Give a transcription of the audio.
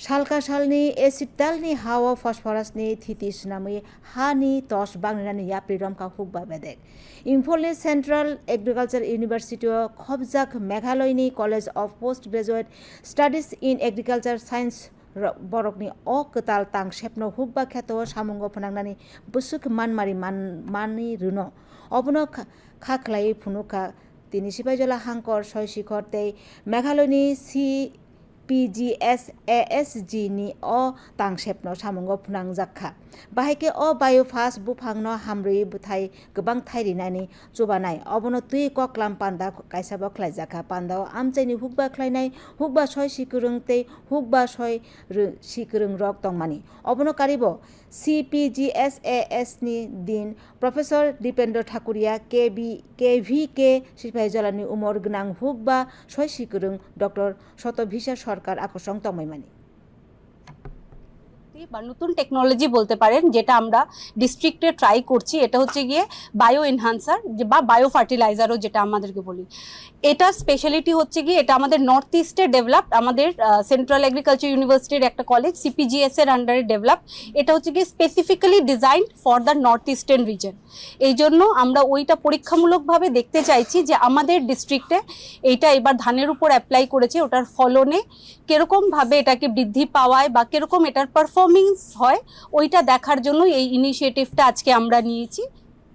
salka salni esidalni hawa phosphorusni thiti snami hani tos bangnani yapri romka hukba bedek ইম্ফলনি central agriculture university ও খবজাক মেঘালয়নি college of post graduate studies in agriculture science বরকনি অ কতাল তাং সেপনো হুকবা খ্যাত সামঙ্গ ফনাংনানি বুসুক মানমারি মান, মানি রুনো। অবনো খাখলাই ফুনুকা তিনি সিপাইজলা হাঙ্কর ছয় শিখর তেই মেঘালয়নি C PGSASG-ni o tangshepno samungo phunang phunangjakha. Bahike o biophas buphangno hamri buthai gubang thairinani chubanai obono tui koklam panda kaisa kaisaba khlaijaka panda o amchaini hukba khlainai hukba soy sikurung tei hukba soy sikurung rok tongmani. Obono karibo CPGSAS ni din professor Dipendra thakuria K B K V K সিপাহী জলানি Umar গনাং hook বা শৈশিকরুং doctor শতভিষা আকর্ষণ তময়মানি বা নতুন technology বলতে পারেন, যেটা আমরা ডিস্ট্রিক্টে ট্রাই করছি, এটা হচ্ছে গিয়ে বায়ো এনহান্সার বা বায়ো ফার্টিলাইজারও যেটা আমাদেরকে বলি। এটা স্পেশালিটি হচ্ছে গিয়ে এটা আমাদের নর্থ ইস্টে ডেভেলপ আমাদের সেন্ট্রাল এগ্রিকালচার ইউনিভার্সিটির একটা কলেজ সিপিজিএস এর আন্ডারে ডেভেলপ এটা হচ্ছে গিয়ে specifically design for the north eastern region এই জন্য আমরা ওইটা পরীক্ষামূলকভাবে দেখতে চাইছি যে আমাদের ডিস্ট্রিক্টে এইটা এবার ধানের উপর অ্যাপ্লাই করেছে, ওটার ফলনে কীরকমভাবে এটাকে বৃদ্ধি পাওয়ায় বা কীরকম এটার পারফরমেন্স হয় ওইটা দেখার জন্য এই ইনিশিয়েটিভটা আজকে আমরা নিয়েছি।